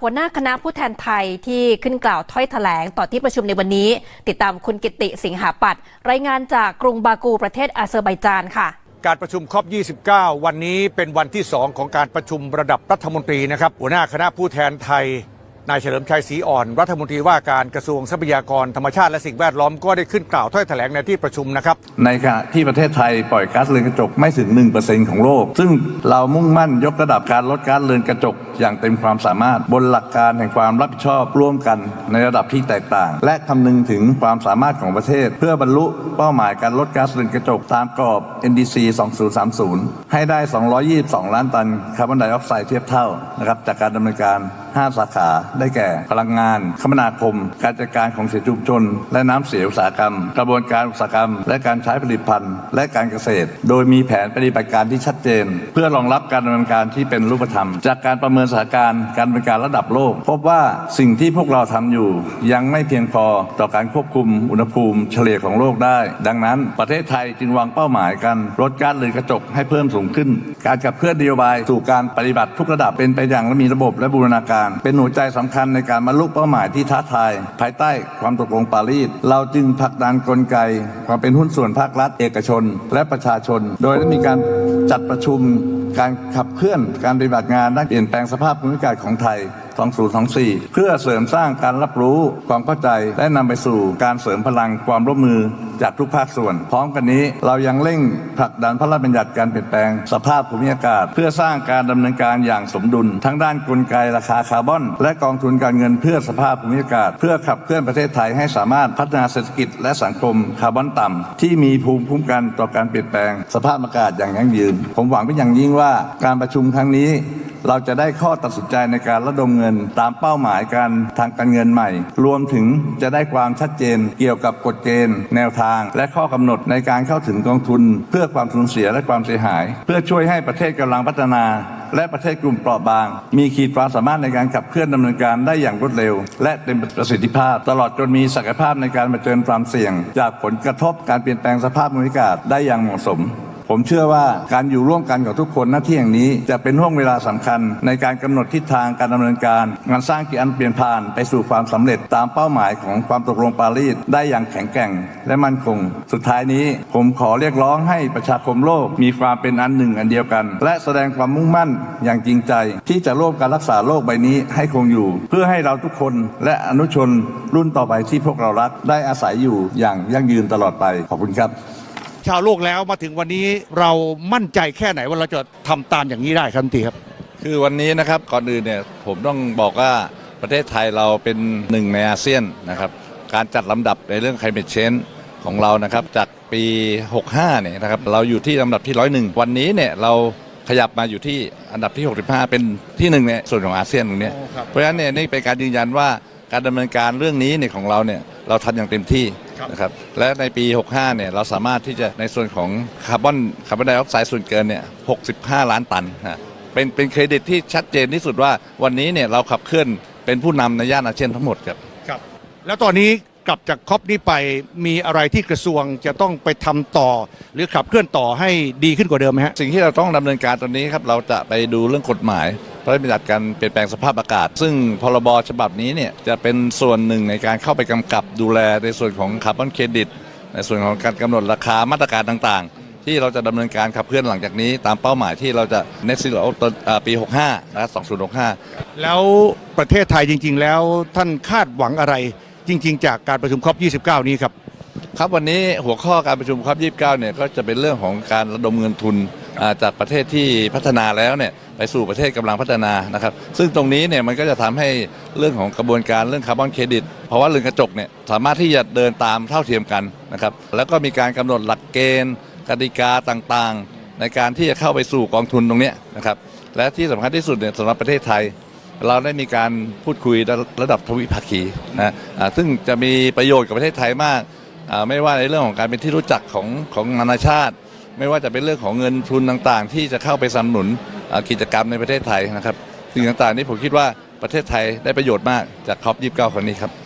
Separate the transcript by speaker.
Speaker 1: หัวหน้าคณะผู้แทนไทยที่ขึ้นกล่าวถ้อยแถลงต่อที่ประชุมในวันนี้ ติดตามคุณกิติสิงหาปัตย์รายงานจากกรุงบากูประเทศอาเซอร์ไบจานค่ะ
Speaker 2: การประชุมครบ29 วันนี้เป็นวันที่ 2 ของการประชุมระดับรัฐมนตรีนะครับ หัวหน้าคณะผู้แทนไทย นายเฉลิมชัยศรีอ่อน รัฐมนตรีว่าการกระทรวงทรัพยากรธรรมชาติและสิ่งแวดล้อมก็ได้ขึ้นกล่าวถ้อยแถลงในที่ประชุมนะครับ
Speaker 3: ในขณะที่ประเทศไทยปล่อยก๊าซเรือนกระจกไม่ถึง 1%ของโลก ซึ่งเรามุ่งมั่นยกระดับการลดก๊าซเรือนกระจกอย่างเต็มความสามารถ บนหลักการแห่งความรับผิดชอบร่วมกันในระดับที่แตกต่าง และคำนึงถึงความสามารถของประเทศ เพื่อบรรลุเป้าหมายการลดก๊าซเรือนกระจกตามกรอบ NDC 2030 ให้ได้ 222 ล้านตันคาร์บอนไดออกไซด์เทียบเท่านะครับจากการดำเนินการ 5 สาขาได้แก่ พลังงาน คมนาคม การจัดการของเสียชุมชน และน้ำเสียอุตสาหกรรม กระบวนการอุตสาหกรรม และการใช้ผลิตภัณฑ์ และการเกษตร โดยมีแผนปฏิบัติการที่ชัดเจน เพื่อรองรับการดำเนินการที่เป็นรูปธรรม จากการประเมินสถานการณ์การดำเนินการระดับโลก พบว่าสิ่งที่พวกเราทำอยู่ ยังไม่เพียงพอต่อการควบคุมอุณหภูมิเฉลี่ยของโลกได้ ดังนั้นประเทศไทยจึงวางเป้าหมายการลดกาซเรือนกระจกให้เพิ่มสูงขึ้น การขับเคลื่อนนโยบายสู่การปฏิบัติทุกระดับเป็นไปอย่างมีระบบและบูรณาการ เป็นหัวใจสำคัญในการบรรลุเป้าหมายที่ท้าทาย ภายใต้ความตกลงปารีสเราจึงผลักดันกลไก ความเป็นหุ้นส่วนภาครัฐ เอกชน และประชาชน โดยได้มีการจัดประชุม การขับเคลื่อนการปฏิบัติงานด้านเปลี่ยนแปลงสภาพภูมิอากาศของไทย 2024 เพื่อเสริมสร้างการรับรู้ความเข้าใจและนำไปสู่การเสริมพลังความร่วมมือจากทุกภาคส่วน พร้อมกันนี้เรายังเร่งผลักดันพระราชบัญญัติการเปลี่ยนแปลงสภาพภูมิอากาศ เพื่อสร้างการดำเนินการอย่างสมดุล ทั้งด้านกลไกราคาคาร์บอน และกองทุนการเงินเพื่อสภาพภูมิอากาศ เพื่อขับเคลื่อนประเทศไทยให้สามารถพัฒนาเศรษฐกิจและสังคมคาร์บอนต่ำที่มีภูมิคุ้มกันต่อการเปลี่ยนแปลง สภาพอากาศอย่างยั่งยืน ผมหวังเป็นอย่างยิ่งว่าการประชุมครั้งนี้ เราจะได้ข้อตัดสินใจในการระดมเงินตามเป้าหมายการทางการเงินใหม่ รวมถึงจะได้ความชัดเจนเกี่ยวกับกฎเกณฑ์ แนวทาง และข้อกำหนดในการเข้าถึงกองทุน เพื่อความสูญเสียและความเสียหาย เพื่อช่วยให้ประเทศกำลังพัฒนา และประเทศกลุ่มเปราะบาง มีขีดความสามารถในการขับเคลื่อนดำเนินการได้อย่างรวดเร็ว และเต็มประสิทธิภาพ ตลอดจนมีศักยภาพในการเผชิญความเสี่ยง จากผลกระทบการเปลี่ยนแปลงสภาพภูมิอากาศได้อย่างเหมาะสม ผมเชื่อว่าการอยู่ร่วมกันของทุกคนหน้าที่อย่างนี้ จะเป็นห่วงเวลาสำคัญ ในการกำหนดทิศทางการดำเนินการ งานสร้างกีอันเปลี่ยนผ่านไปสู่ความสำเร็จตามเป้าหมายของความตกลงปารีสได้อย่างแข็งแกร่งและมั่นคง สุดท้ายนี้ผมขอเรียกร้องให้ประชาคมโลกมีความเป็นอันหนึ่งอันเดียวกัน และแสดงความมุ่งมั่นอย่างจริงใจ ที่จะร่วมกันรักษาโลกใบนี้ให้คงอยู่ เพื่อให้เราทุกคนและอนุชนรุ่นต่อไปที่พวกเรารักได้อาศัยอยู่อย่างยั่งยืนตลอดไปขอบคุณครับ
Speaker 2: ชาวโลกแล้วมาถึงวันนี้เรามั่นใจแค่ไหนว่าเราจะทำตามอย่างนี้ได้ครับทีครับ
Speaker 4: คือวันนี้นะครับก่อนอื่นเนี่ยผมต้องบอกว่าประเทศไทยเราเป็นหนึ่งในอาเซียนนะครับการจัดลำดับในเรื่อง climate change ของเรานะครับจากปี 65 เนี่ยนะครับเราอยู่ที่ลำดับที่ 101 วันนี้เนี่ยเราขยับมาอยู่ที่อันดับที่ 65 เป็นที่หนึ่งในส่วนของอาเซียนตรงเนี้ย
Speaker 2: โอ้ครับ
Speaker 4: เพราะฉะนั้นเนี่ยนี่เป็นการยืนยันว่าการดำเนินการเรื่องนี้เนี่ยของเราเนี่ย เราทำอย่างเต็มที่
Speaker 2: ครับ
Speaker 4: นะครับและในปี 65 เนี่ยเราสามารถที่จะในส่วนของคาร์บอนคาร์บอนไดออกไซด์ส่วนเกินเนี่ย 65 ล้านตันนะเป็นเป็นเครดิตที่ชัดเจนที่สุดว่าวันนี้เนี่ยเราขับเคลื่อนเป็นผู้นำในย่านอาเซียนทั้งหมดครับ
Speaker 2: ครับ แล้วตอนนี้กลับจากคอปนี้ไปมีอะไรที่กระทรวงจะต้องไปทำต่อ หรือขับเคลื่อนต่อให้ดีขึ้นกว่าเดิมไหมฮะ
Speaker 4: สิ่งที่เราต้องดำเนินการตอนนี้ครับเราจะไปดูเรื่องกฎหมาย พระราชบัญญัติการเปลี่ยนแปลงสภาพอากาศ ซึ่งพรบฉบับนี้เนี่ยจะเป็นส่วนหนึ่งในการเข้าไปกำกับดูแลในส่วนของคาร์บอนเครดิต ในส่วนของการกำหนดราคามาตรการต่างๆ ที่เราจะดำเนินการขับเคลื่อนหลังจากนี้ ตามเป้าหมายที่เราจะ net zero ตอนเอ่อปี 65 นะครับ2065
Speaker 2: แล้วประเทศไทยจริง ๆ แล้วท่านคาดหวังอะไรจริง ๆ จากการประชุมคอป29 นี้ครับ
Speaker 4: ครับวันนี้หัวข้อการประชุมครับ 29 เนี่ยก็จะเป็นเรื่องของการระดมเงินทุนอ่าจากประเทศที่พัฒนาแล้วเนี่ย ไปสู่ประเทศกำลังพัฒนานะครับ ซึ่งตรงนี้เนี่ยมันก็จะทำให้เรื่องของกระบวนการเรื่องคาร์บอนเครดิตเพราะว่าเรือนกระจกเนี่ยสามารถที่จะเดินตามเท่าเทียมกันนะครับ แล้วก็มีการกำหนดหลักเกณฑ์กติกาต่างๆ ในการที่จะเข้าไปสู่กองทุนตรงนี้นะครับ และที่สำคัญที่สุดเนี่ยสำหรับประเทศไทย เราได้มีการพูดคุยระดับทวิภาคีนะซึ่งจะมีประโยชน์กับประเทศไทยมากไม่ว่าในเรื่องของการเป็นที่รู้จักของของนานาชาติ ไม่ว่าจะเป็นเรื่องของเงินทุนต่างๆ ที่จะเข้าไปสนับสนุน กิจกรรมในประเทศไทยนะครับสิ่งต่างๆนี้ผมคิดว่าประเทศไทยได้ประโยชน์มากจากคอป29คนนี้ครับ